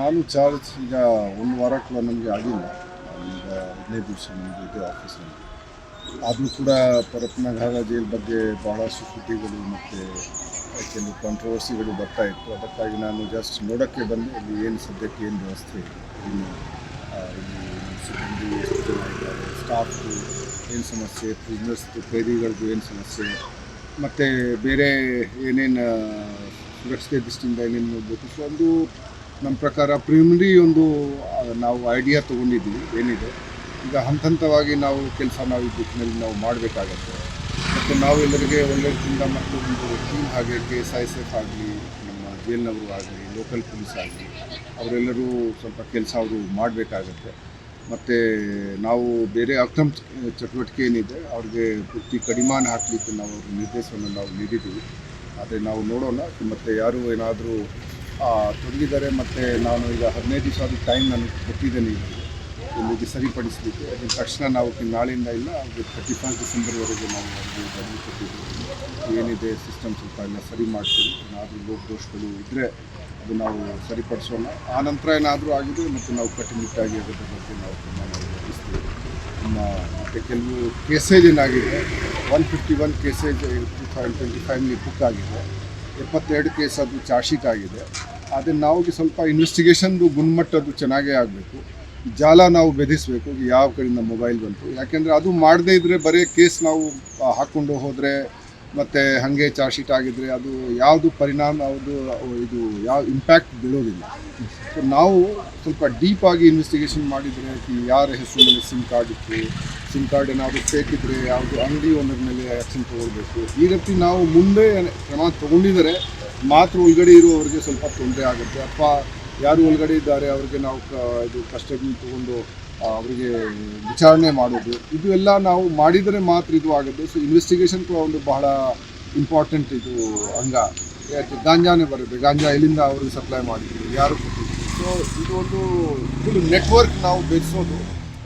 ನಾನು ಚಾರ್ಜ್ ಈಗ ಒಂದು ವಾರ ಕೂಡ ನಮಗೆ ಆಗಿಲ್ಲ. ಈಗ ಹದಿನೈದು ದಿವಸ ನಮಗೆ ಇದೆ ಆಫೀಸಲ್ಲಿ ಆದರೂ ಕೂಡ ಪರಪ್ಪನಘಾಗ ಜೈಲ್ ಬಗ್ಗೆ ಬಹಳಷ್ಟು ಸುದ್ದಿಗಳು ಮತ್ತು ಕೆಲವು ಕಾಂಟ್ರವರ್ಸಿಗಳು ಬರ್ತಾ ಇತ್ತು. ಅದಕ್ಕಾಗಿ ನಾನು ಜಸ್ಟ್ ನೋಡೋಕ್ಕೆ ಬಂದೆ. ಇಲ್ಲಿ ಏನು ಸದ್ಯಕ್ಕೆ ಏನು ವ್ಯವಸ್ಥೆ ಇನ್ನು ಸಿಬ್ಬಂದಿ ಎಷ್ಟು ಜನ ಇದ್ದಾರೆ ಸ್ಟಾಫು ಏನು ಸಮಸ್ಯೆ ಬಿಸ್ನೆಸ್ದು ಖೈದಿಗಳದ್ದು ಏನು ಸಮಸ್ಯೆ. ಮತ್ತು ಬೇರೆ ಏನೇನು ಸುರಕ್ಷತೆ ದೃಷ್ಟಿಯಿಂದ ಏನೇನು ನೋಡಬೇಕು? ಒಂದು ನಮ್ಮ ಪ್ರಕಾರ ಪ್ರಿಮಿನರಿ ಒಂದು ನಾವು ಐಡಿಯಾ ತೊಗೊಂಡಿದ್ದೀವಿ, ಏನಿದೆ. ಈಗ ಹಂತ ಹಂತವಾಗಿ ನಾವು ಕೆಲಸ ನಾವು ಈ ದಿಕ್ಕಿನಲ್ಲಿ ನಾವು ಮಾಡಬೇಕಾಗತ್ತೆ. ಮತ್ತು ನಾವೆಲ್ಲರಿಗೆ ಒಳ್ಳೆಯದಿಂದ ಮತ್ತು ಒಂದು ಟೀಮ್ ಹಾಗೆ K S I S F ಆಗಲಿ, ನಮ್ಮ ಜೇಲ್ನವರು ಆಗಲಿ ಲೋಕಲ್ ಪೊಲೀಸ್ ಆಗಲಿ, ಅವರೆಲ್ಲರೂ ಸ್ವಲ್ಪ ಕೆಲಸ ಅವರು ಮಾಡಬೇಕಾಗತ್ತೆ. ಮತ್ತು ನಾವು ಬೇರೆ ಅಕ್ರಮ ಚಟುವಟಿಕೆ ಏನಿದೆ, ಅವ್ರಿಗೆ ಪೂರ್ತಿ ಕಡಿಮಾನ ಹಾಕಲಿಕ್ಕೆ ನಾವು ನಿರ್ದೇಶನವನ್ನು ನಾವು ನೀಡಿದ್ದೀವಿ. ಆದರೆ ನಾವು ನೋಡೋಣ, ಮತ್ತು ಯಾರು ಏನಾದರೂ ತೊಡಗಿದ್ದಾರೆ ಮತ್ತು ನಾನು ಈಗ ಹದಿನೈದು ದಿವಸ ಅದು ಟೈಮ್ ನನಗೆ ಕೊಟ್ಟಿದ್ದೇನೆ ಇಲ್ಲಿಗೆ ಸರಿಪಡಿಸಲಿಕ್ಕೆ. ಅದಕ್ಕೆ ತಕ್ಷಣ ನಾವು ನಾಳೆಯಿಂದ ಇಲ್ಲ, ಅದು ತರ್ಟಿ ಫಸ್ಟ್ ಡಿಸೆಂಬರ್ವರೆಗೆ ನಾವು ಅದು ಬಂದು ಕೊಟ್ಟಿದ್ದೀವಿ. ಏನಿದೆ ಸಿಸ್ಟಮ್ ಸ್ವಲ್ಪ ಎಲ್ಲ ಸರಿ ಮಾಡ್ತೀವಿ. ಏನಾದರೂ ಲೋಪದೋಷಗಳು ಇದ್ದರೆ ಅದು ನಾವು ಸರಿಪಡಿಸೋಣ. ಆ ನಂತರ ಏನಾದರೂ ಆಗಿದೆ ಮತ್ತು ನಾವು ಕಟ್ಟುನಿಟ್ಟಾಗಿ ಅದರ ಬಗ್ಗೆ ನಾವು ಕ್ರಮ ವಹಿಸ್ತೀವಿ ನಮ್ಮ ಮತ್ತು ಕೆಲವು ಕೇಸೇಜ್ ಏನಾಗಿದೆ one fifty one cases two thousand twenty ಫೈವ್ನಲ್ಲಿ book ಆಗಿದೆ. ಎಪ್ಪತ್ತೆರಡು ಕೇಸ್ ಅದು ಚಾರ್ಜ್ ಶೀಟ್ ಆಗಿದೆ. ಅದನ್ನು ನಾವು ಸ್ವಲ್ಪ ಇನ್ವೆಸ್ಟಿಗೇಷನ್ದು ಗುಣಮಟ್ಟದ್ದು ಚೆನ್ನಾಗೇ ಆಗಬೇಕು. ಜಾಲ ನಾವು ಭೇದಿಸಬೇಕು ಯಾವ ಕಡೆಯಿಂದ ಮೊಬೈಲ್ ಬಂತು. ಯಾಕೆಂದರೆ ಅದು ಮಾಡದೇ ಇದ್ದರೆ ಬರೀ ಕೇಸ್ ನಾವು ಹಾಕ್ಕೊಂಡು ಹೋದರೆ ಮತ್ತು ಹಾಗೆ ಚಾರ್ಜ್ ಶೀಟ್ ಆಗಿದ್ದರೆ ಅದು ಯಾವುದು ಪರಿಣಾಮ, ಯಾವುದು, ಇದು ಯಾವ ಇಂಪ್ಯಾಕ್ಟ್ ಬೀಳೋದಿಲ್ಲ. ಸೊ ನಾವು ಸ್ವಲ್ಪ ಡೀಪಾಗಿ ಇನ್ವೆಸ್ಟಿಗೇಷನ್ ಮಾಡಿದರೆ ಯಾರ ಹೆಸರು ಮೇಲೆ ಸಿಮ್ ಕಾರ್ಡ್ ಇತ್ತು ಸಿಮ್ ಕಾರ್ಡ್ ಏನಾದರೂ ಫೇಕ್ ಇದ್ದರೆ ಯಾವುದು ಅಂಗಡಿ ಓನರ್ ಮೇಲೆ ಆ್ಯಕ್ಷನ್ ತೊಗೊಳ್ಬೇಕು. ಈ ರೀತಿ ನಾವು ಮುಂದೆ ಕ್ರಮ ತೊಗೊಂಡಿದ್ದರೆ ಮಾತ್ರ ಒಳಗಡೆ ಇರುವವರಿಗೆ ಸ್ವಲ್ಪ ತೊಂದರೆ ಆಗುತ್ತೆ. ಅಥವಾ ಯಾರು ಒಳಗಡೆ ಇದ್ದಾರೆ, ಅವ್ರಿಗೆ ನಾವು ಇದು ಕಸ್ಟಡಿ ತೊಗೊಂಡು ಅವರಿಗೆ ವಿಚಾರಣೆ ಮಾಡೋದು. ಇದು ಎಲ್ಲ ನಾವು ಮಾಡಿದರೆ ಮಾತ್ರ ಇದು ಆಗುತ್ತೆ. ಸೊ ಇನ್ವೆಸ್ಟಿಗೇಷನ್ ಕೂಡ ಒಂದು ಬಹಳ ಇಂಪಾರ್ಟೆಂಟ್ ಇದು ಅಂಗ. ಯಾಕೆ? ಗಾಂಜಾನೇ ಬರುತ್ತೆ. ಗಾಂಜಾ ಎಲ್ಲಿಂದ ಅವ್ರಿಗೆ ಸಪ್ಲೈ ಮಾಡಿದ್ರು? ಯಾರು ಕೊಟ್ಟಿದ್ರು? ಸೊ ಇದು ಒಂದು ಫುಲ್ ನೆಟ್ವರ್ಕ್ ನಾವು ಬೆಳೆಸೋದು.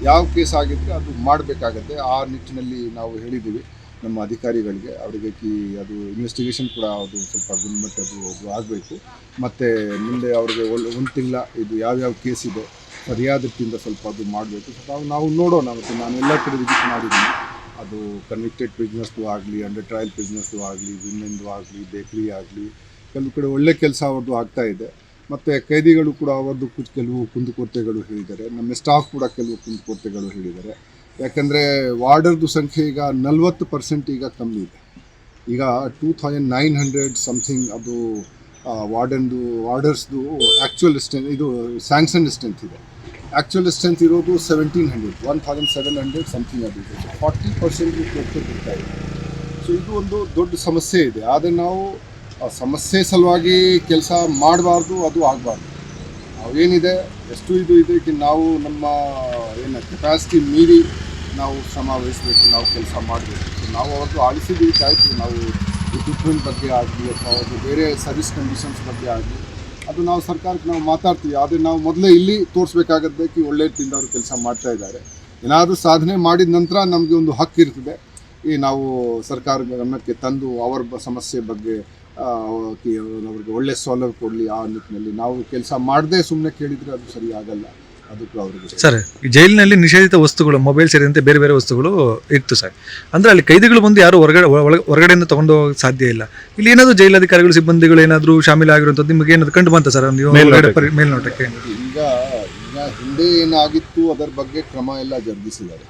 ಯಾವ ಕೇಸ್ ಆಗಿದ್ರೆ ಅದು ಮಾಡಬೇಕಾಗತ್ತೆ. ಆ ನಿಟ್ಟಿನಲ್ಲಿ ನಾವು ಹೇಳಿದ್ದೀವಿ ನಮ್ಮ ಅಧಿಕಾರಿಗಳಿಗೆ. ಅವರಿಗೆ ಕೀ ಅದು ಇನ್ವೆಸ್ಟಿಗೇಷನ್ ಕೂಡ ಅದು ಸ್ವಲ್ಪ ಗುಣಮಟ್ಟದ್ದು ಆಗಬೇಕು. ಮತ್ತು ಮುಂದೆ ಅವ್ರಿಗೆ ಒಳ್ಳೆ ಒಂದು ತಿಂಗಳ ಇದು ಯಾವ್ಯಾವ ಕೇಸ್ ಇದೆ ಸರಿಯಾದ ರೀತಿಯಿಂದ ಸ್ವಲ್ಪ ಅದು ಮಾಡಬೇಕು. ಸ್ವಲ್ಪ ನಾವು ನೋಡೋಣ, ಮತ್ತು ನಾನು ಎಲ್ಲ ಕಡೆ ವಿಸಿಟ್ ಮಾಡಿದ್ದೀನಿ. ಅದು ಕನ್ವಿಕ್ಟೆಡ್ ಬಿಸ್ನೆಸ್ದು ಆಗಲಿ ಅಂಡರ್ ಟ್ರಯಲ್ ಬಿಸ್ನೆಸ್ದು ಆಗಲಿ ವಿಮೆನ್ದು ಆಗಲಿ ಬೇಕ್ರಿ ಆಗಲಿ, ಕೆಲವು ಕಡೆ ಒಳ್ಳೆ ಕೆಲಸ ಅವ್ರದ್ದು ಆಗ್ತಾ ಇದೆ. ಮತ್ತು ಕೈದಿಗಳು ಕೂಡ ಅವ್ರದ್ದು ಕು- ಕೆಲವು ಕುಂದುಕೊರತೆಗಳು ಹೇಳಿದ್ದಾರೆ. ನಮ್ಮ ಸ್ಟಾಫ್ ಕೂಡ ಕೆಲವು ಕುಂದುಕೊರತೆಗಳು ಹೇಳಿದ್ದಾರೆ. ಯಾಕಂದರೆ ವಾರ್ಡರ್ದು ಸಂಖ್ಯೆ ಈಗ ನಲ್ವತ್ತು ಪರ್ಸೆಂಟ್ ಈಗ ಕಮ್ಮಿ ಇದೆ. ಈಗ two thousand nine hundred something ಅದು ವಾರ್ಡನ್ದು, ವಾರ್ಡರ್ಸ್ದು ಆ್ಯಕ್ಚುಯಲ್ ಸ್ಟ್ರೆಂತ್ ಇದು ಸ್ಯಾಂಕ್ಷನ್ ಸ್ಟ್ರೆಂತ್ ಇದೆ. ಆ್ಯಕ್ಚುಯಲ್ ಸ್ಟ್ರೆಂತ್ ಇರೋದು seventeen hundred one thousand seven hundred something ಆಗಿತ್ತು ಫಾರ್ಟಿ ಪರ್ಸೆಂಟ್ ಕೊಡ್ತಾ ಇದೆ ಸೊ ಇದು ಒಂದು ದೊಡ್ಡ ಸಮಸ್ಯೆ ಇದೆ. ಆದರೆ ನಾವು ಸಮಸ್ಯೆ ಸಲುವಾಗಿ ಕೆಲಸ ಮಾಡಬಾರ್ದು, ಅದು ಆಗಬಾರ್ದು. ನಾವೇನಿದೆ ಎಷ್ಟು ಇದು ಇದೆ ಕಿ ನಾವು ನಮ್ಮ, ಏನು ಕೆಪಾಸಿಟಿ ಮೀರಿ ನಾವು ಶ್ರಮ ವಹಿಸಬೇಕು, ನಾವು ಕೆಲಸ ಮಾಡಬೇಕು. ನಾವು ಅವತ್ತು ಆಲಿಸಿದ್ದೀವಿ ಆಯಿತು. ನಾವು ಇಕ್ವಿಪ್ಮೆಂಟ್ ಬಗ್ಗೆ ಆಗಲಿ ಅಥವಾ ಬೇರೆ ಸರ್ವಿಸ್ ಕಂಡೀಷನ್ಸ್ ಬಗ್ಗೆ ಆಗಲಿ. ಅದು ನಾವು ಸರ್ಕಾರಕ್ಕೆ ನಾವು ಮಾತಾಡ್ತೀವಿ. ಆದರೆ ನಾವು ಮೊದಲೇ ಇಲ್ಲಿ ತೋರಿಸ್ಬೇಕಾಗತ್ತೆ ಕಿ ಒಳ್ಳೆ ರೀತಿಯಿಂದ ಅವರು ಕೆಲಸ ಮಾಡ್ತಾ ಇದ್ದಾರೆ. ಏನಾದರೂ ಸಾಧನೆ ಮಾಡಿದ ನಂತರ ನಮಗೆ ಒಂದು ಹಕ್ಕು ಇರ್ತದೆ. ಈ ನಾವು ಸರ್ಕಾರ ಗಮನಕ್ಕೆ ತಂದು ಅವರ ಸಮಸ್ಯೆ ಬಗ್ಗೆ ಅವ್ರಿಗೆ ಒಳ್ಳೆ ಸೌಲಭ್ಯ ಕೊಡಲಿ ಆ ನಿಟ್ಟಿನಲ್ಲಿ. ನಾವು ಕೆಲಸ ಮಾಡದೆ ಸುಮ್ಮನೆ ಕೇಳಿದರೆ ಅದು ಸರಿ ಅದು ಕೂಡ ಅವರಿಗೆ ಸರ್. ಜೈಲಿನಲ್ಲಿ ನಿಷೇಧಿತ ವಸ್ತುಗಳು ಮೊಬೈಲ್ ಸೇರಿದಂತೆ ಬೇರೆ ಬೇರೆ ವಸ್ತುಗಳು ಇತ್ತು ಸರ್. ಅಂದ್ರೆ ಅಲ್ಲಿ ಕೈದಿಗಳು ಬಂದು ಯಾರು ಹೊರಗಡೆ ಹೊರಗಡೆಯಿಂದ ತಗೊಂಡು ಹೋಗಕ್ಕೆ ಸಾಧ್ಯ ಇಲ್ಲ. ಇಲ್ಲಿ ಏನಾದರೂ ಜೈಲಧಿಕಾರಿಗಳು ಸಿಬ್ಬಂದಿಗಳು ಏನಾದರೂ ಶಾಮೀಲಾಗಿರುವಂಥದ್ದು ನಿಮಗೆ ಏನಾದ್ರು ಕಂಡು ಬಂತ ಸರ್? ನೀವು ಹೊರಗಡೆ ಪರಿ- ಮೇಲ್ನೋಟಕ್ಕೆ. ಈಗ ಈಗ ಹಿಂದೆ ಏನಾಗಿತ್ತು ಅದರ ಬಗ್ಗೆ ಕ್ರಮ ಎಲ್ಲ ಜರುಗಿಸಿದ್ದಾರೆ.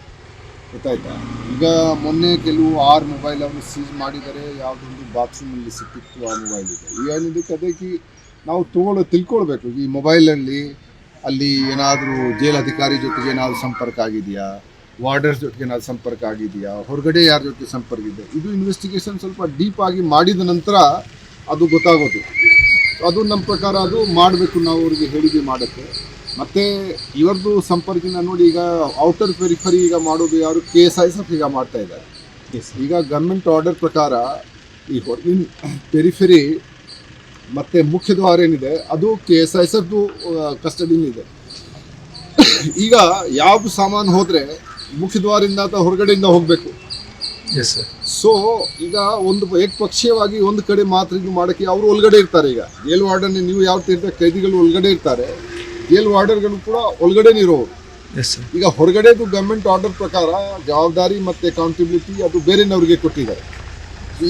ಗೊತ್ತಾಯ್ತಾ? ಈಗ ಮೊನ್ನೆ ಕೆಲವು ಆರು ಮೊಬೈಲ್ ಅವರು ಸೀಸ್ ಮಾಡಿದ್ದಾರೆ ಯಾವುದೊಂದು ಬಾತ್ರೂಮಲ್ಲಿ ಸಿಕ್ಕಿತ್ತು ಆ ಮೊಬೈಲ್ ಇದೆ. ಈಗ ಏನಿದಕ್ಕೆ ಅದಕ್ಕೆ ನಾವು ತಗೊಳ್ಳೋ ತಿಳ್ಕೊಳ್ಬೇಕು. ಈ ಮೊಬೈಲಲ್ಲಿ ಅಲ್ಲಿ ಏನಾದರೂ ಜೈಲ್ ಅಧಿಕಾರಿ ಜೊತೆಗೆ ಏನಾದರೂ ಸಂಪರ್ಕ ಆಗಿದೆಯಾ? ವಾರ್ಡರ್ಸ್ ಜೊತೆಗೆ ಏನಾದರೂ ಸಂಪರ್ಕ ಆಗಿದೆಯಾ? ಹೊರಗಡೆ ಯಾರ ಜೊತೆ ಸಂಪರ್ಕ ಇದೆ? ಇದು ಇನ್ವೆಸ್ಟಿಗೇಷನ್ ಸ್ವಲ್ಪ ಡೀಪ್ ಆಗಿ ಮಾಡಿದ ನಂತರ ಅದು ಗೊತ್ತಾಗೋದು. ಅದು ನಮ್ಮ ಪ್ರಕಾರ ಅದು ಮಾಡಬೇಕು ನಾವು ಅವ್ರಿಗೆ ಹೇಳಿದ್ವಿ ಮಾಡೋಕ್ಕೆ. ಮತ್ತು ಇವರದ್ದು ಸಂಪರ್ಕಿನ ನೋಡಿ ಈಗ ಔಟರ್ ಪೆರಿಫರಿ ಈಗ ಮಾಡೋದು ಯಾರು? K S I S F ಈಗ ಮಾಡ್ತಾ ಇದ್ದಾರೆ. ಈಗ ಗೌರ್ಮೆಂಟ್ ಆರ್ಡರ್ ಪ್ರಕಾರ ಈ ಹೊರಗಿನ ಪೆರಿಫೆರಿ ಮತ್ತು ಮುಖ್ಯ ದ್ವಾರ ಏನಿದೆ ಅದು ಕೆ ಎಸ್ ಐ ಎಸ್ ಕಸ್ಟಡಿಯಲ್ಲಿದೆ. ಕಸ್ಟಡಿಲಿದೆ ಈಗ ಯಾವ ಸಾಮಾನು ಹೋದರೆ ಮುಖ್ಯ ದ್ವಾರದಿಂದ ಅಥವಾ ಹೊರಗಡೆಯಿಂದ ಹೋಗಬೇಕು? ಎಸ್ ಸರ್ ಸೊ ಈಗ ಒಂದು ಏಕಪಕ್ಷೀಯವಾಗಿ ಒಂದು ಕಡೆ ಮಾತ್ರ ಇದು ಮಾಡೋಕ್ಕೆ ಅವರು ಒಳಗಡೆ ಇರ್ತಾರೆ ಈಗ. ಜೇಲ್ ವಾರ್ಡನ್ ನೀವು ಯಾವ ತೀರ್ಥ ಕೈದಿಗಳು ಒಳಗಡೆ ಇರ್ತಾರೆ ಜೇಲ್ ವಾರ್ಡರ್ಗಳು ಕೂಡ ಒಳಗಡೆ ಇರೋರು. ಈಗ ಹೊರಗಡೆದು ಗವರ್ಮೆಂಟ್ ಆರ್ಡರ್ ಪ್ರಕಾರ ಜವಾಬ್ದಾರಿ ಮತ್ತು ಅಕೌಂಟಬಿಲಿಟಿ ಅದು ಬೇರೆನವ್ರಿಗೆ ಕೊಟ್ಟಿದ್ದಾರೆ.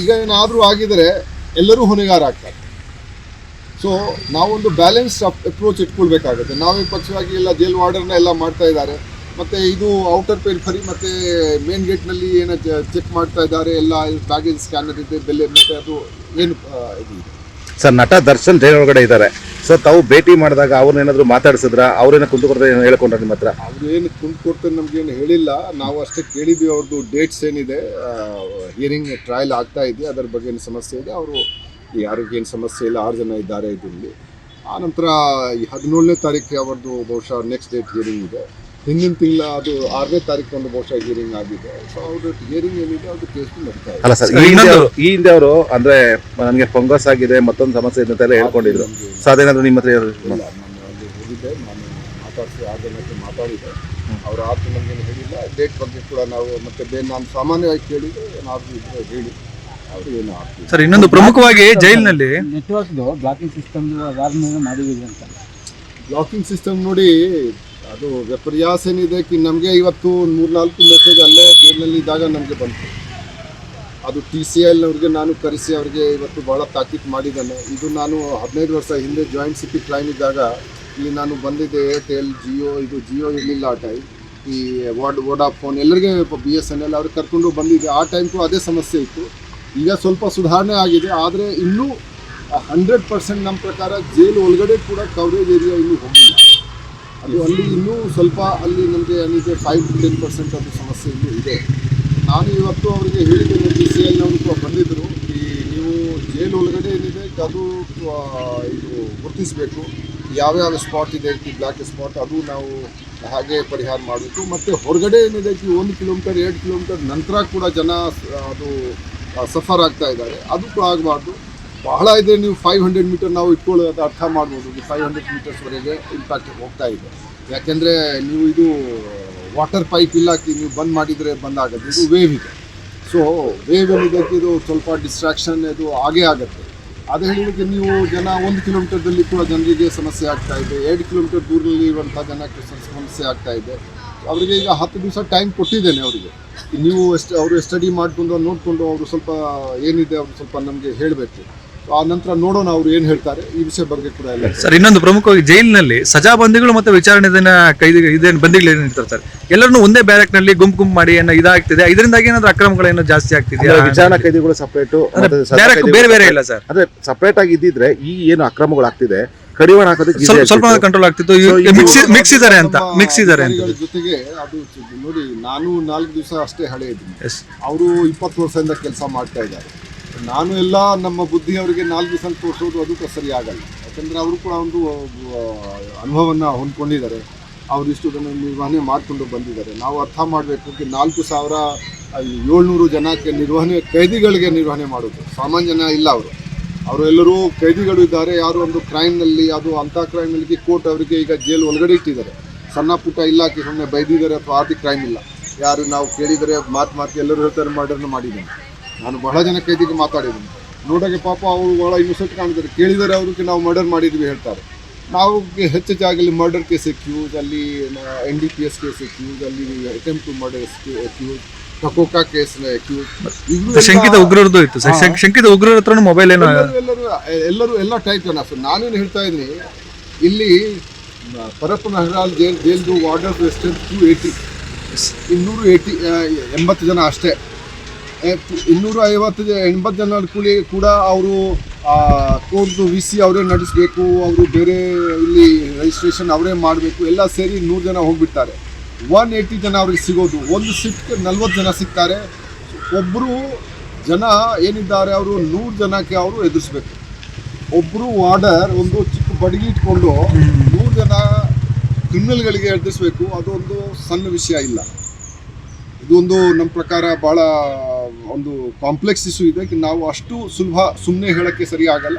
ಈಗ ಏನಾದರೂ ಆಗಿದರೆ ಎಲ್ಲರೂ ಹೊಣೆಗಾರ ಆಗ್ತಾರೆ. ಸೊ ನಾವೊಂದು ಬ್ಯಾಲೆನ್ಸ್ ಅಪ್ರೋಚ್ ಇಟ್ಕೊಳ್ಬೇಕಾಗುತ್ತೆ. ನಾವೇ ಪಕ್ಷವಾಗಿ ಎಲ್ಲ ಜೇಲ್ ವಾರ್ಡರ್ನ ಎಲ್ಲ ಮಾಡ್ತಾ ಇದ್ದಾರೆ. ಮತ್ತು ಇದು ಔಟರ್ ಪೇರಿಫರಿ ಮತ್ತು ಮೇನ್ ಗೇಟ್ನಲ್ಲಿ ಏನೋ ಚೆಕ್ ಮಾಡ್ತಾ ಇದ್ದಾರೆ. ಎಲ್ಲ ಬ್ಯಾಗೇಜ್ ಸ್ಕ್ಯಾನರ್ ಇದೆ ಬೆಲೆ ಮತ್ತು ಅದು ಏನು ಇದು ಸರ್ ನಟ ದರ್ಶನ್ ಜೈಲ್ ಒಳಗಡೆ ಇದ್ದಾರೆ. ಸೊ ತಾವು ಭೇಟಿ ಮಾಡಿದಾಗ ಅವ್ರನ್ನೇನಾದ್ರು ಮಾತಾಡ್ಸಿದ್ರ? ಕೊಡ್ತಾರೆ ಏನೋ ಹೇಳ್ಕೊಂಡ್ರೆ ನಿಮ್ಮ ಹತ್ರ? ಅವ್ರು ಏನು ಕುಂದು ಕೊಡ್ತಾರೆ ನಮಗೇನು ಹೇಳಿಲ್ಲ. ನಾವು ಅಷ್ಟೇ ಕೇಳಿದ್ವಿ ಅವ್ರದ್ದು ಡೇಟ್ಸ್ ಏನಿದೆ. ಹಿಯರಿಂಗ್ ಟ್ರಯಲ್ ಆಗ್ತಾ ಇದೆ. ಅದರ ಬಗ್ಗೆ ಏನು ಸಮಸ್ಯೆ ಇದೆ. ಅವರು ಯಾರಿಗೇನು ಏನು ಸಮಸ್ಯೆ ಇಲ್ಲ ಆರು ಜನ ಇದ್ದಾರೆ ಇದರಲ್ಲಿ ಆ ನಂತರ ಈ ಹದಿನೇಳನೇ ತಾರೀಕು ಅವ್ರದ್ದು ಬಹುಶಃ ನೆಕ್ಸ್ಟ್ ಡೇಟ್ ಹಿಯರಿಂಗ್ ಇದೆ. ಹಿಂದಿನ ತಿಂಗಳ ಅದು ಆರನೇ ತಾರೀಕು ಒಂದು ಬಹುಶಃ ಹಿಯರಿಂಗ್ ಆಗಿದೆ. ಸೊ ಅವ್ರ ಹಿಯರಿಂಗ್ ಏನಿದೆ ಅದು ಕೇಸ್ ನಡೀತಾ ಇದೆ. ಅಲ್ಲ ಸರ್ ಈ ಹಿಂದೆ ಅವ್ರು- ಈ ಹಿಂದೆ ಅವರು ಅಂದ್ರೆ ನನಗೆ ಫಂಗಸ್ ಆಗಿದೆ ಮತ್ತೊಂದು ಸಮಸ್ಯೆ ಇದೆ ಅಂತೆಲ್ಲ ಹೇಳ್ಕೊಂಡಿದ್ರು. ಸೊ ಅದೇನಾದ್ರು ನಿಮ್ಮ ಹತ್ರ ಇಲ್ಲ ನಾನು ಅಲ್ಲಿ ಹೋಗಿದ್ದೆ ನಾನು ಮಾತಾಡಿಸಿ ಆರು ಜನಕ್ಕೆ ಮಾತಾಡಿದ್ದೆ. ಅವ್ರ ಆರು ನಮಗೇನು ಹೇಳಿಲ್ಲ ಡೇಟ್ ಬಗ್ಗೆ ಕೂಡ ನಾವು ಮತ್ತೆ ಬೇರೆ ನಾನು ಸಾಮಾನ್ಯವಾಗಿ ಕೇಳಿದ್ರೆ ಏನಾದರೂ ಇದ್ರೆ ಹೇಳಿ. ಸರ್ ಇನ್ನೊಂದು ಪ್ರಮುಖವಾಗಿ ಜೈಲಿನಲ್ಲಿ ನೆಟ್ವರ್ಕ್ದು ಬ್ಲಾಕಿಂಗ್ ಸಿಸ್ಟಮ್ ಮಾಡಿದ್ದೀವಿ ಅಂತ. ಬ್ಲಾಕಿಂಗ್ ಸಿಸ್ಟಮ್ ನೋಡಿ ಅದು ವಿಪರ್ಯಾಸ ಏನಿದೆ ಕಿ ನಮಗೆ ಇವತ್ತು ಮೂರ್ನಾಲ್ಕು ಮೆಸೇಜ್ ಅಲ್ಲೇ ಜೈಲಿನಲ್ಲಿ ಇದ್ದಾಗ ನಮಗೆ ಬಂತು. ಅದು ಟಿ ಸಿ ಎಲ್ನವ್ರಿಗೆ ನಾನು ಕರೆಸಿ ಅವ್ರಿಗೆ ಇವತ್ತು ಭಾಳ ತಾಕೀತು ಮಾಡಿದ್ದಾನೆ. ಇದು ನಾನು ಹದಿನೈದು ವರ್ಷ ಹಿಂದೆ ಜಾಯಿಂಟ್ ಸಿಟಿ ಕ್ಲೈನ್ ಇದ್ದಾಗ ಇಲ್ಲಿ ನಾನು ಬಂದಿದ್ದೆ ಏರ್ಟೆಲ್ ಜಿಯೋ ಇದು ಜಿಯೋ ಇರಲಿಲ್ಲ ಆ ಟೈಮ್ ಈ ವಾಡ್ ವೋಡಾಫೋನ್ ಎಲ್ಲರಿಗೆ ಬಿ ಎಸ್ ಎನ್ ಎಲ್ ಅವ್ರಿಗೆ ಕರ್ಕೊಂಡು ಬಂದಿದ್ದೆ. ಆ ಟೈಮ್ಗೂ ಅದೇ ಸಮಸ್ಯೆ ಇತ್ತು. ಈಗ ಸ್ವಲ್ಪ ಸುಧಾರಣೆ ಆಗಿದೆ, ಆದರೆ ಇನ್ನೂ ಹಂಡ್ರೆಡ್ ಪರ್ಸೆಂಟ್ ನಮ್ಮ ಪ್ರಕಾರ ಜೈಲು ಒಳಗಡೆ ಕೂಡ ಕವರೇಜ್ ಏರಿಯಾ ಇನ್ನೂ ಹೋಗಿಲ್ಲ. ಅದು ಅಲ್ಲಿ ಇನ್ನೂ ಸ್ವಲ್ಪ ಅಲ್ಲಿ ನಮಗೆ ಅಲ್ಲಿಗೆ ಫೈವ್ ಟು ಟೆನ್ ಪರ್ಸೆಂಟ್ ಅದು ಸಮಸ್ಯೆ ಇನ್ನೂ ಇದೆ. ನಾನು ಇವತ್ತು ಅವರಿಗೆ ಹೇಳಿದ್ದೇನೆ ಡಿ ಸಿ ಎಲ್ನವರು ಕೂಡ ಬಂದಿದ್ದರು ಈ ನೀವು ಜೈಲು ಒಳಗಡೆ ಏನಿದೆ, ಅದು ಇದು ಗುರುತಿಸಬೇಕು. ಯಾವ್ಯಾವ ಸ್ಪಾಟ್ ಇದೆ, ಈ ಬ್ಲ್ಯಾಕ್ ಸ್ಪಾಟ್ ಅದು ನಾವು ಹಾಗೆ ಪರಿಹಾರ ಮಾಡಬೇಕು. ಮತ್ತು ಹೊರಗಡೆ ಏನಿದೆ ಒಂದು ಕಿಲೋಮೀಟರ್ ಎರಡು ಕಿಲೋಮೀಟರ್ ನಂತರ ಕೂಡ ಜನ ಅದು ಸಫರ್ ಆಗ್ತಾ ಇದ್ದಾರೆ. ಅದಕ್ಕೂ ಆಗಬಾರ್ದು. ಬಹಳ ಇದೆ, ನೀವು ಫೈವ್ ಹಂಡ್ರೆಡ್ ಮೀಟರ್ ನಾವು ಇಟ್ಕೊಳ್ಳೋದು ಅರ್ಥ ಮಾಡ್ಬೋದು. ಫೈವ್ ಹಂಡ್ರೆಡ್ ಮೀಟರ್ಸ್ವರೆಗೆ ಇಂಪ್ಯಾಕ್ಟ್ ಹೋಗ್ತಾ ಇದೆ. ಯಾಕೆಂದರೆ ನೀವು ಇದು ವಾಟರ್ ಪೈಪ್ ಇಲ್ಲಾಕಿ ನೀವು ಬಂದ್ ಮಾಡಿದರೆ ಬಂದಾಗುತ್ತೆ. ಇದು ವೇವ್ ಇದೆ. ಸೊ ವೇವ್ ಇದಕ್ಕೆ ಇದು ಸ್ವಲ್ಪ ಡಿಸ್ಟ್ರಾಕ್ಷನ್ ಇದು ಆಗೇ ಆಗುತ್ತೆ. ಅದೇ ಹೇಳಿದಕ್ಕೆ ನೀವು ಜನ ಒಂದು ಕಿಲೋಮೀಟರ್ದಲ್ಲಿ ಕೂಡ ಜನರಿಗೆ ಸಮಸ್ಯೆ ಆಗ್ತಾ ಇದೆ. ಎರಡು ಕಿಲೋಮೀಟರ್ ದೂರದಲ್ಲಿ ಇರುವಂಥ ಜನಕ್ಕೆ ಸಮಸ್ಯೆ ಆಗ್ತಾ ಇದೆ. ಅವರಿಗೆ ಈಗ ಹತ್ತು ದಿವಸ ಟೈಮ್ ಕೊಟ್ಟಿದ್ದೇನೆ ಅವರಿಗೆ. ನೀವು ಎಷ್ಟು ಅವರು ಸ್ಟಡಿ ಮಾಡಿಕೊಂಡು ನೋಡಿಕೊಂಡು ಅವರು ಸ್ವಲ್ಪ ಏನಿದೆ ಅವರು ಸ್ವಲ್ಪ ನಮಗೆ ಹೇಳಬೇಕು. ಆ ನಂತರ ನೋಡೋಣ ಅವರು ಏನು ಹೇಳ್ತಾರೆ. ಈ ವಿಷಯ ಬಗ್ಗೆ ಕೂಡ ಇಲ್ಲ ಸರ್ ಇನ್ನೊಂದು ಪ್ರಮುಖವಾಗಿ ಜೈಲಿನಲ್ಲಿ ಸಜಾ ಬಂದಿಗಳು ಮತ್ತೆ ವಿಚಾರಣೆ ದಿನ ಕೈದಿ ಇದೇನು ಬಂದಿಗಳು ಏನು ಇರ್ತಾರೆ ಸರ್? ಎಲ್ಲರನ್ನೂ ಒಂದೇ ಬ್ಯಾರಕ್ನಲ್ಲಿ ಗುಂಪು ಗುಂಪು ಮಾಡಿ ಏನೋ ಇದಾಗ್ತಿದೆ. ಇದರಿಂದಾಗಿ ಏನಾದ್ರು ಅಕ್ರಮಗಳೇನೋ ಜಾಸ್ತಿ ಆಗ್ತಿದೆ ವಿಚಾರಣಾ ಕೈದಿಗಳು ಸಪ್ರೇಟು ಬ್ಯಾರಕ್ ಬೇರೆ ಬೇರೆ ಇಲ್ಲ ಸರ್. ಅದೇ ಸಪ್ರೇಟ್ ಆಗಿ ಇದ್ದಿದ್ರೆ ಈ ಏನು ಅಕ್ರಮಗಳು ಆಗ್ತಿದೆ ಕಡಿವಾಣ ಹಾಕೋದಕ್ಕೆ ಸ್ವಲ್ಪ ಸ್ವಲ್ಪ ಕಂಟ್ರೋಲ್ ಆಗ್ತಿತ್ತು. ಮಿಕ್ಸ್ ಮಿಕ್ಸ್ ಇದಾರೆ ಅಂತ ಮಿಕ್ಸ್ ಇದಾರೆ ಅಂತ. ಜೊತೆಗೆ ಅದು ನೋಡಿ ನಾನು ನಾಲ್ಕು ದಿವಸ ಅಷ್ಟೇ ಹಳೆ ಇದ್ದೀನಿ. ಅವರು ಇಪ್ಪತ್ತು ವರ್ಷದಿಂದ ಕೆಲಸ ಮಾಡ್ತಾ ಇದ್ದಾರೆ. ನಾನು ಎಲ್ಲ ನಮ್ಮ ಬುದ್ಧಿ ಅವರಿಗೆ ನಾಲ್ಕು ದಿವಸ ತೋರಿಸೋದು ಅದು ಸರಿ ಆಗಲ್ಲ. ಯಾಕಂದರೆ ಅವರು ಕೂಡ ಒಂದು ಅನುಭವವನ್ನು ಹೊಂದ್ಕೊಂಡಿದ್ದಾರೆ. ಅವರು ಇಷ್ಟು ಜನ ನಿರ್ವಹಣೆ ಮಾಡಿಕೊಂಡು ಬಂದಿದ್ದಾರೆ. ನಾವು ಅರ್ಥ ಮಾಡಬೇಕು ನಾಲ್ಕು ಸಾವಿರ ಏಳ್ನೂರು ಜನಕ್ಕೆ ನಿರ್ವಹಣೆ ಕೈದಿಗಳಿಗೆ ನಿರ್ವಹಣೆ ಮಾಡೋದು ಸಾಮಾನ್ಯ ಜನ ಇಲ್ಲ ಅವರು. ಅವರು ಎಲ್ಲರೂ ಕೈದಿಗಳು ಇದ್ದಾರೆ. ಯಾರು ಒಂದು ಕ್ರೈಮ್ನಲ್ಲಿ ಅದು ಅಂಥ ಕ್ರೈಮ್ನಲ್ಲಿ ಕೋರ್ಟ್ ಅವರಿಗೆ ಈಗ ಜೈಲು ಒಳಗಡೆ ಇಟ್ಟಿದ್ದಾರೆ. ಸಣ್ಣ ಪುಟ್ಟ ಇಲಾಖೆ ಸುಮ್ಮನೆ ಬೈದಿದ್ದಾರೆ ಅಥವಾ ಆರ್ಥಿಕ ಕ್ರೈಮ್ ಇಲ್ಲ. ಯಾರು ನಾವು ಕೇಳಿದರೆ ಮಾತು ಮಾತು ಎಲ್ಲರೂ ಹೇಳ್ತಾರೆ ಮರ್ಡರ್ನ ಮಾಡಿದ್ದೀನಿ ನಾನು ಬಹಳ ಜನ ಕೈದಿಗೆ ಮಾತಾಡಿದ್ದೀನಿ. ನೋಡೋಕೆ ಪಾಪ ಅವರು ಬಹಳ ಇನ್ನೊಸೆಂಟ್ ಕಾಣ್ತಾರೆ. ಕೇಳಿದರೆ ಅವ್ರಿಗೆ ನಾವು ಮರ್ಡರ್ ಮಾಡಿದ್ವಿ ಹೇಳ್ತಾರೆ. ನಾವು ಹೆಚ್ಚು ಜಾಗದಲ್ಲಿ ಮರ್ಡರ್ ಕೇಸ್ ಎಕ್ಯೂಸ್ ಅಲ್ಲಿ N D P S case accused ಅಲ್ಲಿ attempt to murder accused accused ಶಂಕಿತ ಉಗ್ರರದ್ದು ಇತ್ತು. ಶಂಕಿತ ಉಗ್ರರ ಹತ್ರ ಮೊಬೈಲ್ ಏನೋ ಎಲ್ಲರೂ ಎಲ್ಲರೂ ಎಲ್ಲ ಟೈಪ್ ಜನ ಸರ್ ನಾನೇನು ಹೇಳ್ತಾ ಇದ್ದೀನಿ ಇಲ್ಲಿ ಮ, ಪರಪ್ಪ ನಗರಾಲ್ ಜೈಲ್ ಜೈಲ್ದು ವಾರ್ಡರ್ ರೆಸ್ಟೆಂಟ್ ಟು ಏಯ್ಟಿ ಇನ್ನೂರು ಏಯ್ಟಿ ಎಂಬತ್ತು ಜನ ಅಷ್ಟೇ. ಇನ್ನೂರ ಐವತ್ತು ಜ- ಎಂಬತ್ತು ಜನ ಕೂಲಿ ಕೂಡ ಅವರು ಕೋರ್ಟ್ದು ವಿ ಸಿ ಅವರೇ ನಡೆಸಬೇಕು ಅವರು ಬೇರೆ ಇಲ್ಲಿ ರಿಜಿಸ್ಟ್ರೇಷನ್ ಅವರೇ ಮಾಡಬೇಕು ಎಲ್ಲ ಸೇರಿ ನೂರು ಜನ ಹೋಗ್ಬಿಡ್ತಾರೆ. ಒನ್ ಏಯ್ಟಿ ಜನ ಅವ್ರಿಗೆ ಸಿಗೋದು. ಒಂದು ಶಿಫ್ಟ್ ನಲ್ವತ್ತು ಜನ ಸಿಗ್ತಾರೆ. ಒಬ್ಬರು ಜನ ಏನಿದ್ದಾರೆ, ಅವರು ನೂರು ಜನಕ್ಕೆ ಅವರು ಎದುರಿಸ್ಬೇಕು. ಒಬ್ಬರು ವಾರ್ಡರ್ ಒಂದು ಚಿಕ್ಕ ಬಡಗಿ ಇಟ್ಕೊಂಡು ನೂರು ಜನ ಕ್ರಿಮಿನಲ್ಗಳಿಗೆ ಎದುರಿಸ್ಬೇಕು. ಅದೊಂದು ಸಣ್ಣ ವಿಷಯ ಇಲ್ಲ. ಇದೊಂದು ನಮ್ಮ ಪ್ರಕಾರ ಭಾಳ ಒಂದು ಕಾಂಪ್ಲೆಕ್ಸ್ ಇಶ್ಯೂ ಇದೆ. ನಾವು ಅಷ್ಟು ಸುಲಭ ಸುಮ್ಮನೆ ಹೇಳೋಕ್ಕೆ ಸರಿ ಆಗಲ್ಲ